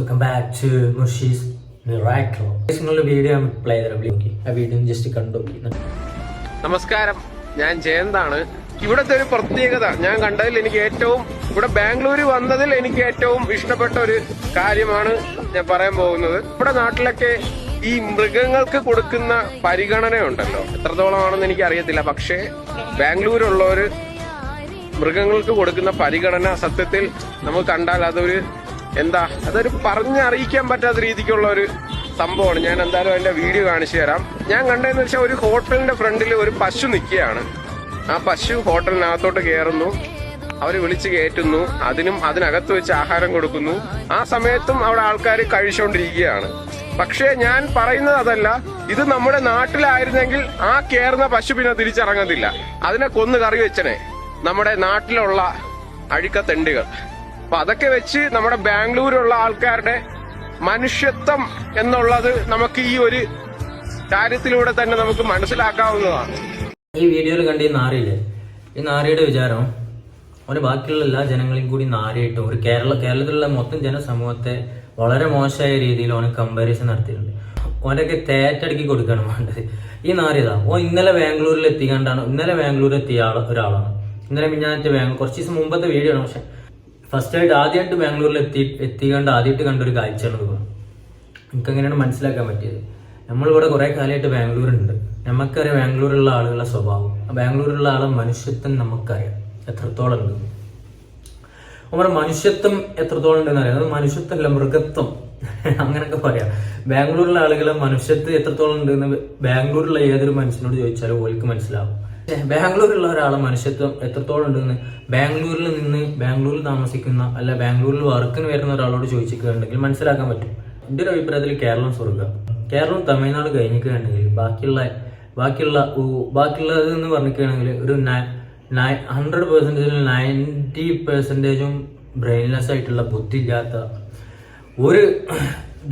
Welcome back to Mushee's miracle നിങ്ങളുടെ video play നോക്കി. ആ വീഡിയോ ജസ്റ്റ് കണ്ടു നമസ്കാരം. ഞാൻ ജയന്താണ്. ഇവിടുത്തെ ഒരു പ്രത്യേകത. ഞാൻ കണ്ടതിൽ എനിക്ക് ഏറ്റവും ഇവിടെ ബാംഗ്ലൂർ വന്നതിൽ എനിക്ക് ഏറ്റവും ഇഷ്ടപ്പെട്ട ഒരു കാര്യമാണ് ഞാൻ പറയാൻ പോകുന്നത്. ഇവിടെ നാട്ടിലൊക്കെ ഈ മൃഗങ്ങൾക്ക് കൊടുക്കുന്ന പരിഗണന ഉണ്ടല്ലോ എത്രത്തോളമാണെന്ന് എനിക്ക് അറിയത്തില്ല പക്ഷേ ബാംഗ്ലൂരുള്ളവര് മൃഗങ്ങൾക്ക് കൊടുക്കുന്ന പരിഗണന സത്യത്തിൽ നമുക്ക് കണ്ടാൽ അതൊരു എന്താ? അതൊരു പറഞ്ഞറിയിക്കാൻ പറ്റാത്ത രീതിക്കുള്ള ഒരു സംഭവമാണ്. ഞാൻ എന്തായാലും അതിന്റെ വീഡിയോ കാണിച്ചു തരാം. ഞാൻ കണ്ടതെന്ന് വെച്ചാൽ ഒരു ഹോട്ടലിന്റെ ഫ്രണ്ടിൽ ഒരു പശു നിൽക്കുകയാണ്. ആ പശു ഹോട്ടലിനകത്തോട്ട് കയറുന്നു. അവർ വിളിച്ച് കയറ്റുന്നു. അതിനും അതിനകത്ത് വെച്ച് ആഹാരം കൊടുക്കുന്നു. ആ സമയത്തും അവിടെ ആൾക്കാർ കഴിച്ചുകൊണ്ടിരിക്കുകയാണ്. പക്ഷേ ഞാൻ പറയുന്നത് അതല്ല. ഇത് നമ്മുടെ നാട്ടിലായിരുന്നെങ്കിൽ ആ കയറുന്ന പശു പിന്നെ തിരിച്ചിറങ്ങത്തില്ല. അതിനെ കൊന്നു കറി വെച്ചനെ. നമ്മുടെ നാട്ടിലുള്ള അഴുക്കത്തെണ്ടുകൾ. അപ്പൊ അതൊക്കെ വെച്ച് നമ്മുടെ ബാംഗ്ലൂരുള്ള ആൾക്കാരുടെ മനുഷ്യത്വം എന്നുള്ളത് നമുക്ക് ഈ ഒരു കാര്യത്തിലൂടെ തന്നെ നമുക്ക് മനസ്സിലാക്കാവുന്നതാണ്. ഈ വീഡിയോയിൽ കണ്ട ഈ നാറിയില്ലേ? ഈ നാറിയുടെ വിചാരം അവന് ബാക്കിയുള്ള എല്ലാ ജനങ്ങളെയും കൂടി നാരിയിട്ടും ഒരു കേരള കേരളത്തിലുള്ള മൊത്തം ജനസമൂഹത്തെ വളരെ മോശമായ രീതിയിൽ അവന് കമ്പാരിസൺ നടത്തിയിട്ടുണ്ട്. ഓനൊക്കെ തേറ്റടുക്കി കൊടുക്കണം വേണ്ടത്. ഈ നാരിയതാ ഓ ഇന്നലെ ബാംഗ്ലൂരിൽ എത്തിക്കാണ്ടാണ് ഇന്നലെ ബാംഗ്ലൂരിൽ എത്തിയ ആൾ ഒരാളാണ്. ഇന്നലെ മിഞ്ഞാറ്റ് ബാംഗ്ലൂർ കുറച്ച് ദിവസം മുമ്പത്തെ വീഡിയോ ആണ് പക്ഷെ ഫസ്റ്റ് ആയിട്ട് ആദ്യമായിട്ട് ബാംഗ്ലൂരിൽ എത്തി എത്തിക്കാണ്ട് ആദ്യമായിട്ട് കണ്ടൊരു കാഴ്ചയാണ് ഇത് നമുക്ക് എങ്ങനെയാണ് മനസ്സിലാക്കാൻ പറ്റിയത്? നമ്മളിവിടെ കുറെ കാലമായിട്ട് ബാംഗ്ലൂരുണ്ട്. നമുക്കറിയാം ബാംഗ്ലൂരിലുള്ള ആളുകളുടെ സ്വഭാവം. ആ ബാംഗ്ലൂരിലുള്ള ആളെ മനുഷ്യത്വം നമുക്കറിയാം. എത്രത്തോളം ഉണ്ട്? നമ്മുടെ മനുഷ്യത്വം എത്രത്തോളം ഉണ്ടെന്ന് അറിയാം. അത് മനുഷ്യത്വമല്ല മൃഗത്വം. അങ്ങനെയൊക്കെ പറയാം. ബാംഗ്ലൂരിലെ ആളുകളെ മനുഷ്യത്വം എത്രത്തോളം ഉണ്ടെന്ന് ബാംഗ്ലൂരിലുള്ള ഏതൊരു മനുഷ്യനോട് ചോദിച്ചാലും ഓൾക്ക് മനസ്സിലാവും. ബാംഗ്ലൂരിലുള്ള ഒരാളെ മനുഷ്യത്വം എത്രത്തോളം ഉണ്ടെന്ന് ബാംഗ്ലൂരിൽ നിന്ന് ബാംഗ്ലൂരിൽ താമസിക്കുന്ന അല്ല ബാംഗ്ലൂരിൽ വർക്കിന് വരുന്ന ഒരാളോട് ചോദിച്ചിട്ടുണ്ടെങ്കിൽ മനസ്സിലാക്കാൻ പറ്റും. എന്റെ ഒരു അഭിപ്രായത്തിൽ കേരളം സ്വർഗം. കേരളം തമിഴ്നാട് കഴിഞ്ഞിട്ടുണ്ടെങ്കിൽ ബാക്കിയുള്ള ബാക്കിയുള്ള ബാക്കിയുള്ളത് എന്ന് പറഞ്ഞിട്ടുണ്ടെങ്കിൽ ഒരു ഹൺഡ്രഡ് പെർസെന്റേജിൽ നയന്റി പെർസെന്റേജും ബ്രെയിൻലെസ് ആയിട്ടുള്ള ബുദ്ധി ഇല്ലാത്ത ഒരു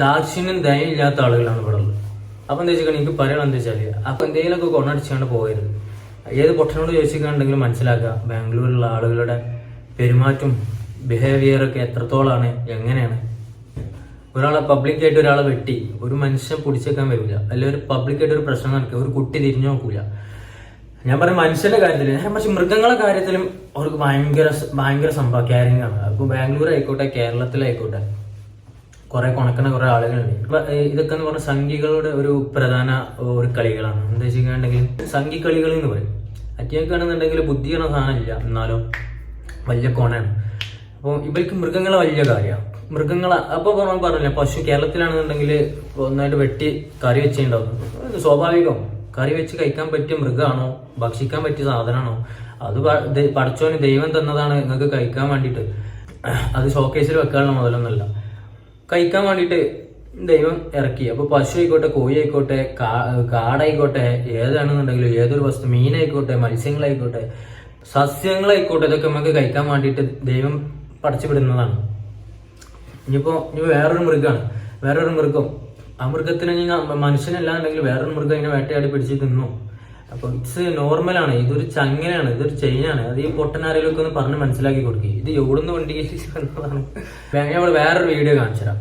ദാക്ഷിണ്യം ദയം ഇല്ലാത്ത ആളുകളാണ് ഇവിടെ ഉള്ളത്. അപ്പം എന്താ വെച്ചാൽ എനിക്ക് പറയണം എന്താ വെച്ചാൽ അപ്പം എന്തെങ്കിലുമൊക്കെ കൊണ്ടടിച്ചാണ് പോകരുത്. ഏത് പൊട്ടനോട് ചോദിച്ചിട്ടുണ്ടെങ്കിലും മനസ്സിലാക്കുക. ബാംഗ്ലൂരിലുള്ള ആളുകളുടെ പെരുമാറ്റം ബിഹേവിയർ ഒക്കെ എത്രത്തോളാണ് എങ്ങനെയാണ്. ഒരാളെ പബ്ലിക്കായിട്ട് ഒരാളെ വെട്ടി ഒരു മനുഷ്യൻ പിടിച്ചേക്കാൻ വരില്ല അല്ലെങ്കിൽ ഒരു പബ്ലിക്കായിട്ട് ഒരു പ്രശ്നം നടക്കുക ഒരു കുട്ടി തിരിഞ്ഞു നോക്കൂല. ഞാൻ പറയും മനുഷ്യന്റെ കാര്യത്തിൽ പക്ഷെ മൃഗങ്ങളുടെ കാര്യത്തിലും അവർക്ക് ഭയങ്കര ഭയങ്കര സംഭവം ക്യാരിങ് ആണ്. അപ്പൊ ബാംഗ്ലൂർ ആയിക്കോട്ടെ കേരളത്തിലായിക്കോട്ടെ കുറെ കൊണക്കുന്ന കുറെ ആളുകളുണ്ട്. ഇതൊക്കെ എന്ന് പറഞ്ഞ സംഖ്യകളുടെ ഒരു പ്രധാന ഒരു കളികളാണ്. എന്താ വെച്ചിട്ടുണ്ടെങ്കിൽ സംഖ്യ കളികൾ എന്ന് പറയും അറ്റിയൊക്കെയാണെന്നുണ്ടെങ്കിൽ ബുദ്ധിയുള്ള സാധനമില്ല എന്നാലും വലിയ കോണാണ്. അപ്പോൾ ഇവർക്ക് മൃഗങ്ങളെ വലിയ കാര്യമാണ് മൃഗങ്ങളെ അപ്പോൾ പറഞ്ഞു പറഞ്ഞില്ല പശു കേരളത്തിലാണെന്നുണ്ടെങ്കിൽ ഒന്നായിട്ട് വെട്ടി കറി വെച്ചിട്ടുണ്ടാവും. സ്വാഭാവികം. കറി വെച്ച് കഴിക്കാൻ പറ്റിയ മൃഗമാണോ ഭക്ഷിക്കാൻ പറ്റിയ സാധനമാണോ അത് പഠിച്ചോന് ദൈവം തന്നതാണ് നിങ്ങൾക്ക് കഴിക്കാൻ വേണ്ടിയിട്ട്. അത് ഷോക്കേസിൽ വെക്കാനുള്ള മുതലൊന്നുമല്ല. കഴിക്കാൻ വേണ്ടിയിട്ട് ദൈവം ഇറക്കി. അപ്പൊ പശു ആയിക്കോട്ടെ കോഴി ആയിക്കോട്ടെ കാടായിക്കോട്ടെ ഏതാണെന്നുണ്ടെങ്കിലും ഏതൊരു വസ്തു മീനായിക്കോട്ടെ മത്സ്യങ്ങളായിക്കോട്ടെ സസ്യങ്ങളായിക്കോട്ടെ ഇതൊക്കെ നമുക്ക് കഴിക്കാൻ വേണ്ടിയിട്ട് ദൈവം പടച്ചുവിടുന്നതാണ്. ഇനിയിപ്പോ ഇനി വേറൊരു മൃഗമാണ്. വേറൊരു മൃഗം. ആ മൃഗത്തിന് മനുഷ്യനല്ലാന്നുണ്ടെങ്കിൽ വേറൊരു മൃഗം ഇങ്ങനെ വേട്ടയാടി പിടിച്ച് തിന്നു. അപ്പൊ ഇറ്റ്സ് നോർമലാണ് ഇതൊരു ചങ്ങനാണ്. ഇതൊരു ചെയിനാണ്. അത് ഈ പൊട്ടനാരയിലൊക്കെ ഒന്ന് പറഞ്ഞ് മനസ്സിലാക്കി കൊടുക്കുക ഇത് എവിടുന്ന് വണ്ടി ഇവിടെ വേറൊരു വീഡിയോ കാണിച്ചു തരാം.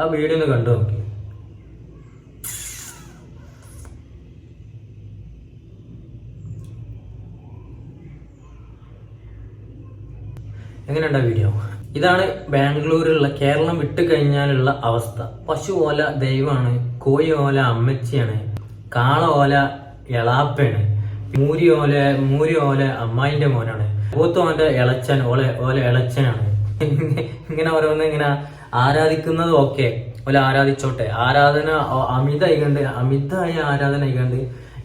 ആ വീഡിയോ ഒന്ന് കണ്ടു നോക്കി. എങ്ങനെയുണ്ട് വീഡിയോ ഇതാണ് ബാംഗ്ലൂരിലുള്ള കേരളം വിട്ടു കഴിഞ്ഞാലുള്ള അവസ്ഥ. പശു ഓല ദൈവമാണ് കോഴി ഓല അമ്മച്ചിയാണ് കാള ഓല എളാപ്പയാണ്. മൂരി ഓലെ മൂരി ഓലെ അമ്മായിന്റെ മോനാണ്. പൂത്തോന്റെ ഇളച്ചൻ ഓലെ ഓലെ ഇളച്ചനാണ് ഇങ്ങനെ ഓരോന്ന് ഇങ്ങനെ ആരാധിക്കുന്നത് ഓക്കെ ഓലെ ആരാധിച്ചോട്ടെ. ആരാധന അമിത അമിതായിക്കണ്ട് അമിതായ ആരാധന ആയിക്കണ്ട്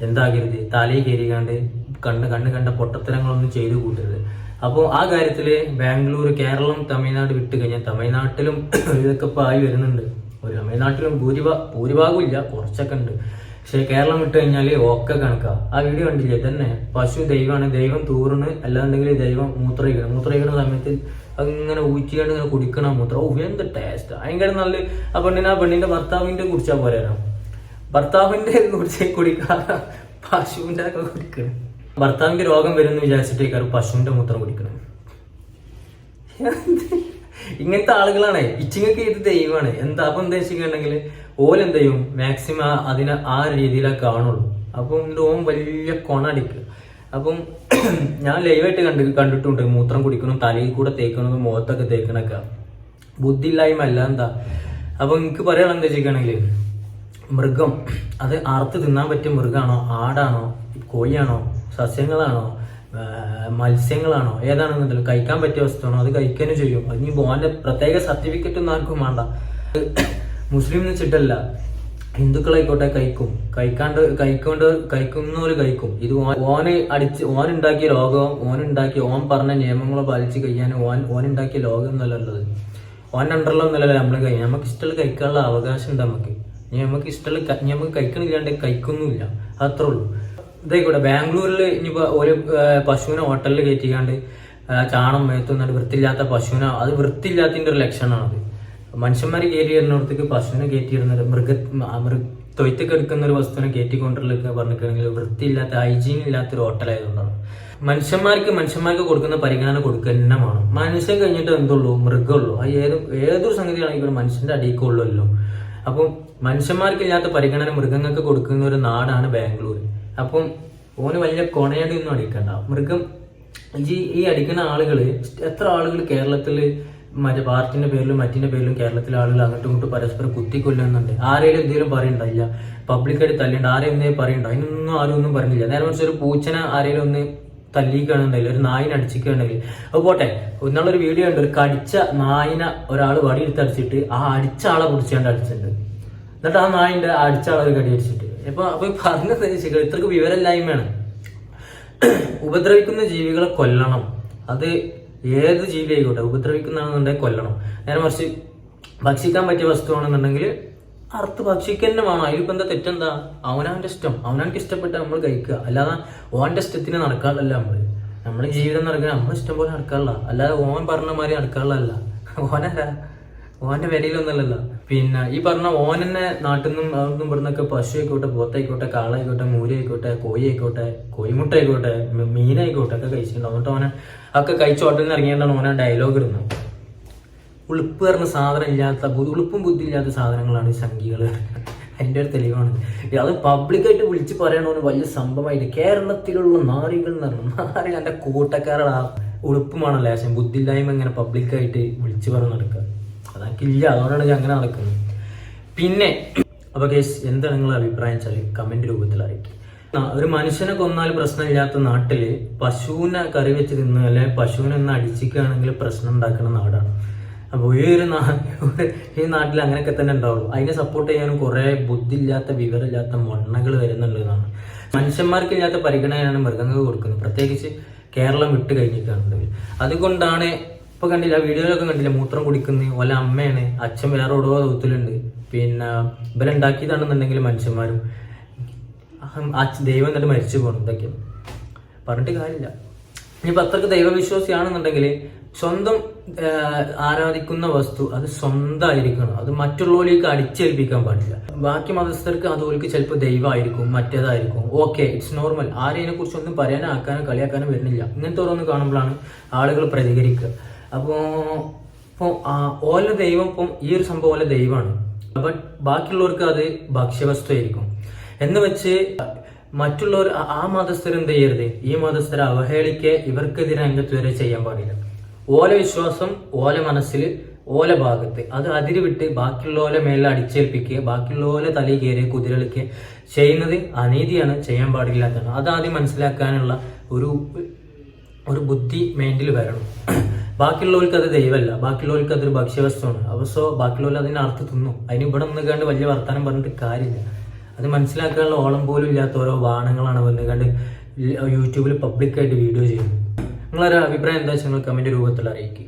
എന്താകരുത്? തലയിൽ കയറിക്കാണ്ട് കണ്ട് കണ്ട് കണ്ട പൊട്ടത്തരങ്ങളൊന്നും ചെയ്തു കൂട്ടരുത്. അപ്പോൾ ആ കാര്യത്തിൽ ബാംഗ്ലൂർ കേരളം തമിഴ്നാട് വിട്ട് കഴിഞ്ഞാൽ തമിഴ്നാട്ടിലും ഇതൊക്കെ ഇപ്പോൾ ആയി വരുന്നുണ്ട്. ഒരു തമിഴ്നാട്ടിലും ഭൂരിഭാ ഭൂരിഭാഗം ഇല്ല. കുറച്ചൊക്കെ ഉണ്ട്. പക്ഷെ കേരളം വിട്ട് കഴിഞ്ഞാൽ ഒക്കെ കണക്കാ. ആ വീഡിയോ കണ്ടില്ലേ? തന്നെ പശു ദൈവമാണ്. ദൈവം തൂറിന് അല്ലാന്നുണ്ടെങ്കിൽ ദൈവം മൂത്രയിക്കണം മൂത്രയിക്കുന്ന സമയത്ത് അങ്ങനെ ഊറ്റിയാണ്ട് ഇങ്ങനെ കുടിക്കണം മൂത്രം. ഓ എന്ത് ടേസ്റ്റ് ഭയങ്കര നല്ല ആ പെണ്ണിനെ ആ പെണ്ണിന്റെ ഭർത്താവിന്റെ കുടിച്ചാ പോരാനോ ഭർത്താവിന്റെ കുടിച്ച കുടിക്കാതെ പശുവിന്റെ ഒക്കെ കുടിക്കണം. ഭർത്താവിന്റെ രോഗം വരുമെന്ന് വിചാരിച്ചിട്ടേക്കാറ് പശുവിന്റെ മൂത്രം കുടിക്കണം ഇങ്ങനത്തെ ആളുകളാണ്. ഇച്ചിങ്ങക്ക് ഇത് ദൈവമാണ്. എന്താ അപ്പൊ എന്താ വെച്ചിട്ടുണ്ടെങ്കിൽ ഓലെന്ത് ചെയ്യും? മാക്സിമം അതിനെ ആ രീതിയിലാണ് കാണുള്ളൂ. അപ്പം ഓം വലിയ കൊണടിക്കുക അപ്പം ഞാൻ ലൈവായിട്ട് കണ്ട് കണ്ടിട്ടുണ്ട്. മൂത്രം കുടിക്കണം തലയിൽ കൂടെ തേക്കണതും മുഖത്തൊക്കെ തേക്കണൊക്കെ ബുദ്ധിയില്ലായ്മ അല്ല എന്താ? അപ്പൊ എനിക്ക് പറയാനുള്ള എന്താ വെച്ചിട്ടുണ്ടെങ്കിൽ മൃഗം അത് അറുത്ത് തിന്നാൻ പറ്റിയ മൃഗമാണോ ആടാണോ? കോഴിയാണോ? സസ്യങ്ങളാണോ? മത്സ്യങ്ങളാണോ? ഏതാണെന്നുണ്ടല്ലോ കഴിക്കാൻ പറ്റിയ വസ്തുവാണോ? അത് കഴിക്കാനും ചെയ്യും. അത് ഇനി ബോന്റെ പ്രത്യേക സർട്ടിഫിക്കറ്റ് ഒന്നും ആർക്കും വേണ്ട. മുസ്ലിം എന്ന് വെച്ചിട്ടല്ല. ഹിന്ദുക്കളായിക്കോട്ടെ കഴിക്കും. കഴിക്കാണ്ട് കഴിക്കൊണ്ട് കഴിക്കുന്നവര് കഴിക്കും. ഇത് ഓന് അടിച്ച് ഓൻ ഉണ്ടാക്കിയ ലോകം ഓൻ ഉണ്ടാക്കിയ ഓൻ പറഞ്ഞ നിയമങ്ങളെ പാലിച്ച് കഴിയാൻ ഓൻ ഓൻ ഉണ്ടാക്കിയ ലോകം എന്നല്ല ഉള്ളത്. ഓൻ അണ്ടറിലൊന്നല്ലല്ലോ നമ്മൾ കഴിയും നമുക്ക് ഇഷ്ടമുള്ള കഴിക്കാനുള്ള അവകാശം ഉണ്ട് നമുക്ക്. നമുക്ക് ഇഷ്ടമുള്ള നമുക്ക് കഴിക്കണില്ലാണ്ട് കഴിക്കൊന്നുമില്ല. അത്രേ ഉള്ളൂ. ഇതായിക്കോട്ടെ. ബാംഗ്ലൂരിൽ ഇനിയിപ്പോ ഒരു പശുവിനെ ഹോട്ടലിൽ കയറ്റിക്കാണ്ട് ചാണം മേത്ത് വന്നിട്ട് വൃത്തിയില്ലാത്ത പശുവിനെ അത് വൃത്തിയില്ലാത്തതിന്റെ ഒരു ലക്ഷണമാണത്. മനുഷ്യന്മാർ കയറ്റി വരുന്നിടത്തേക്ക് പശുവിനെ കയറ്റി മൃഗ മൃഗ തൊയ്ത്തൊക്കെ എടുക്കുന്ന ഒരു വസ്തുവിനെ കയറ്റിക്കൊണ്ടിരിക്കുക പറഞ്ഞിട്ടുണ്ടെങ്കിൽ വൃത്തിയില്ലാത്ത ഹൈജീൻ ഇല്ലാത്ത ഒരു ഹോട്ടലായതുകൊണ്ടാണ്. മനുഷ്യന്മാർക്ക് മനുഷ്യന്മാർക്ക് കൊടുക്കുന്ന പരിഗണന കൊടുക്കുക തന്നെ വേണം. മനുഷ്യൻ കഴിഞ്ഞിട്ട് എന്തുള്ളൂ? മൃഗമുള്ളൂ. അത് ഏത് ഏതൊരു സംഗതിയാണെങ്കിലും മനുഷ്യന്റെ അടിക്കുള്ളല്ലോ അപ്പം മനുഷ്യന്മാർക്കില്ലാത്ത പരിഗണന മൃഗങ്ങൾക്ക് കൊടുക്കുന്ന ഒരു നാടാണ് ബാംഗ്ലൂർ അപ്പം ഓന് വലിയ കൊണയടിയൊന്നും അടിക്കണ്ട. മൃഗം ഈ ഈ അടിക്കുന്ന ആളുകൾ എത്ര ആളുകൾ കേരളത്തിൽ മറ്റേ പാർട്ടിന്റെ പേരിലും മറ്റിന്റെ പേരിലും കേരളത്തിലെ ആളുകൾ അങ്ങോട്ടും ഇങ്ങോട്ടും പരസ്പരം കുത്തിക്കൊല്ലുന്നുണ്ട്. ആരെങ്കിലും എന്തെങ്കിലും പറയണ്ടായില്ല. പബ്ലിക്കായിട്ട് തല്ലിണ്ട്. ആരെയും എന്തെങ്കിലും പറയണ്ട. അതിനൊന്നും ആരും ഒന്നും പറഞ്ഞില്ല. നേരെ മറിച്ച് ഒരു പൂച്ചനെ ആരെങ്കിലും ഒന്ന് തല്ലിക്കുകയാണെന്നുണ്ടെങ്കിൽ ഒരു നായിനെ അടിച്ചിക്കുകയാണെങ്കിൽ അത് പോട്ടെ. ഒന്നുള്ളൊരു വീഡിയോ ഉണ്ട് ഒരു കടിച്ച നായിനെ ഒരാൾ വടിയെടുത്ത് അടിച്ചിട്ട് ആ അടിച്ച ആളെ പിടിച്ചാണ്ട് അടിച്ചിട്ടുണ്ട്. എന്നിട്ട് ആ നായിന്റെ അടിച്ച ആളെ ഒരു കടി അടിച്ചിട്ട്. ഇപ്പൊ അപ്പൊ പറഞ്ഞ ശരി ഇത്രക്ക് വിവരമില്ലായ്മയാണ്. ഉപദ്രവിക്കുന്ന ജീവികളെ കൊല്ലണം. അത് ഏത് ജീവി ആയിക്കോട്ടെ ഉപദ്രവിക്കുന്നതാണെന്നുണ്ടെങ്കിൽ കൊല്ലണം. നേരെ മറിച്ച് ഭക്ഷിക്കാൻ പറ്റിയ വസ്തുവാണെന്നുണ്ടെങ്കിൽ അറുത്ത് ഭക്ഷിക്കന്നെ വേണം. അതിലിപ്പോ എന്താ തെറ്റെന്താ? അവനവന്റെ ഇഷ്ടം. അവനവനക്ക് ഇഷ്ടപ്പെട്ട നമ്മൾ കഴിക്കുക. അല്ലാതെ ഓന്റെ ഇഷ്ടത്തിന് നടക്കാറില്ല നമ്മൾ നമ്മുടെ ജീവിതം നടക്കുക നമ്മൾ ഇഷ്ടം പോലെ നടക്കാറില്ല. അല്ലാതെ ഓൻ പറഞ്ഞ മാതിരി നടക്കാറില്ല ഓനല്ല ഓന്റെ വിലയിലൊന്നല്ലല്ലോ പിന്നെ ഈ പറഞ്ഞ ഓൻ തന്നെ നാട്ടിൽ നിന്നും അവിടുന്ന് ഇവിടുന്നൊക്കെ പശു ആയിക്കോട്ടെ പോത്തായിക്കോട്ടെ കാളായിക്കോട്ടെ മൂരിയായിക്കോട്ടെ കോഴി ആയിക്കോട്ടെ കോഴിമുട്ട ആയിക്കോട്ടെ മീനായിക്കോട്ടെ ഒക്കെ കഴിച്ചിട്ടുണ്ടാവും എന്നിട്ട് ഓനെ ഒക്കെ കഴിച്ച് നിന്ന് ഇറങ്ങിയിട്ടാണ് ഓനെ ഡയലോഗ് ഇടുന്നത്. ഉളുപ്പ് പറഞ്ഞ സാധനം ഇല്ലാത്ത ഉളുപ്പും ബുദ്ധി ഇല്ലാത്ത സാധനങ്ങളാണ് ഈ സംഖ്യകൾ അതിന്റെ ഒരു തെളിവാണ്. അത് പബ്ലിക്കായിട്ട് വിളിച്ച് പറയണോന്ന് വലിയ സംഭവമായിട്ട് കേരളത്തിലുള്ള നാറികൾ എന്ന് പറഞ്ഞു നാറികൾ എന്റെ കൂട്ടക്കാരുടെ ഉളുപ്പുമാണ് ലേശം ബുദ്ധിയില്ലായ്മ ഇങ്ങനെ പബ്ലിക്കായിട്ട് വിളിച്ച് പറഞ്ഞ് നടക്കുക. അതൊക്കില്ല അതുകൊണ്ടാണ് അങ്ങനെ നടക്കുന്നത്. പിന്നെ അപ്പൊ കേസ് എന്താണ് നിങ്ങളുടെ അഭിപ്രായം വെച്ചാൽ കമന്റ് രൂപത്തിൽ അറിയിക്കും ഒരു മനുഷ്യനെ കൊന്നാൽ പ്രശ്നമില്ലാത്ത നാട്ടിൽ പശുവിനെ കറി വെച്ച് തിന്ന് അല്ലെങ്കിൽ പശുവിനെ ഒന്ന് അടിച്ചിക്കുകയാണെങ്കിൽ പ്രശ്നം ഉണ്ടാക്കുന്ന നാടാണ്. അപ്പോൾ ഈ ഒരു ഈ നാട്ടിൽ അങ്ങനെയൊക്കെ തന്നെ ഉണ്ടാവുള്ളൂ. അതിനെ സപ്പോർട്ട് ചെയ്യാനും കുറെ ബുദ്ധിയില്ലാത്ത വിവരമില്ലാത്ത മണ്ണകൾ വരുന്നുള്ളതാണ് മനുഷ്യന്മാർക്കില്ലാത്ത പരിഗണനയാണ് മൃഗങ്ങൾക്ക് കൊടുക്കുന്നത്. പ്രത്യേകിച്ച് കേരളം വിട്ട് കഴിഞ്ഞിട്ടാണെങ്കിൽ അതുകൊണ്ടാണ് ഇപ്പൊ കണ്ടില്ല വീഡിയോയിലൊക്കെ കണ്ടില്ല മൂത്രം കുടിക്കുന്നത് ഓല അമ്മയാണ് അച്ഛൻ വേറെ ഓടോ തൂത്തിലുണ്ട്. പിന്നെ ഇവരുണ്ടാക്കിയതാണെന്നുണ്ടെങ്കിൽ മനുഷ്യന്മാരും ദൈവം എന്നിട്ട് മരിച്ചു പോകണം ഇതൊക്കെ. പറഞ്ഞിട്ട് കാര്യമില്ല. ഇനിയിപ്പോ അത്രയ്ക്ക് ദൈവവിശ്വാസിയാണെന്നുണ്ടെങ്കിൽ സ്വന്തം ആരാധിക്കുന്ന വസ്തു അത് സ്വന്തമായിരിക്കണം. അത് മറ്റുള്ളവരിലേക്ക് അടിച്ചേൽപ്പിക്കാൻ പാടില്ല. ബാക്കി മതസ്ഥർക്ക് അതുപോലെ ചിലപ്പോൾ ദൈവമായിരിക്കും മറ്റേതായിരിക്കും. ഓക്കെ ഇറ്റ്സ് നോർമൽ ആരും കുറിച്ചൊന്നും പറയാനോ ആക്കാനോ കളിയാക്കാനോ വരുന്നില്ല. ഇങ്ങനത്തെ ഓരോന്ന് കാണുമ്പോഴാണ് ആളുകൾ പ്രതികരിക്കുക. അപ്പോൾ ഇപ്പോൾ ഓല ദൈവം ഇപ്പം ഈ ഒരു സംഭവം ഓല ദൈവമാണ്. ബട്ട് ബാക്കിയുള്ളവർക്ക് അത് ഭക്ഷ്യവസ്തുവായിരിക്കും. എന്ന് വെച്ച് മറ്റുള്ളവർ ആ- മതസ്ഥർ എന്ത് ചെയ്യരുത്? ഈ മതസ്ഥരെ അവഹേളിക്കുക ഇവർക്കെതിരെ രംഗത്ത് വരെ ചെയ്യാൻ പാടില്ല. ഓല വിശ്വാസം ഓല മനസ്സിൽ ഓല ഭാഗത്ത്. അത് അതിരുവിട്ട് ബാക്കിയുള്ളവരെ മേലെ അടിച്ചേൽപ്പിക്കുക ബാക്കിയുള്ളവരെ തലയിൽ കയറി കുതിരളിക്കുക ചെയ്യുന്നത് അനീതിയാണ് ചെയ്യാൻ പാടില്ലാത്തതാണ് അത് ആദ്യം മനസ്സിലാക്കാനുള്ള ഒരു ഒരു ബുദ്ധി മൈൻഡിൽ വരണം. ബാക്കിയുള്ളവർക്ക് അത് ദൈവമല്ല. ബാക്കിയുള്ളവർക്ക് അതൊരു ഭക്ഷ്യവസ്തുവാണ്. അപ്പോൾ സോ ബാക്കിയുള്ളവർ അതിനെ അർത്ഥ തിന്നു. അതിന് ഇവിടെ നിന്ന് കണ്ട് വലിയ വർത്തമാനം പറഞ്ഞിട്ട് കാര്യമില്ല. അത് മനസ്സിലാക്കാനുള്ള ഓളം പോലും ഇല്ലാത്ത ഓരോ വാണങ്ങളാണ് വന്ന് കണ്ട് യൂട്യൂബിൽ പബ്ലിക്കായിട്ട് വീഡിയോ ചെയ്യുന്നത്. നിങ്ങളൊരു അഭിപ്രായം എന്താ വെച്ചാൽ നിങ്ങൾ കമന്റ് രൂപത്തിൽ അറിയിക്കുക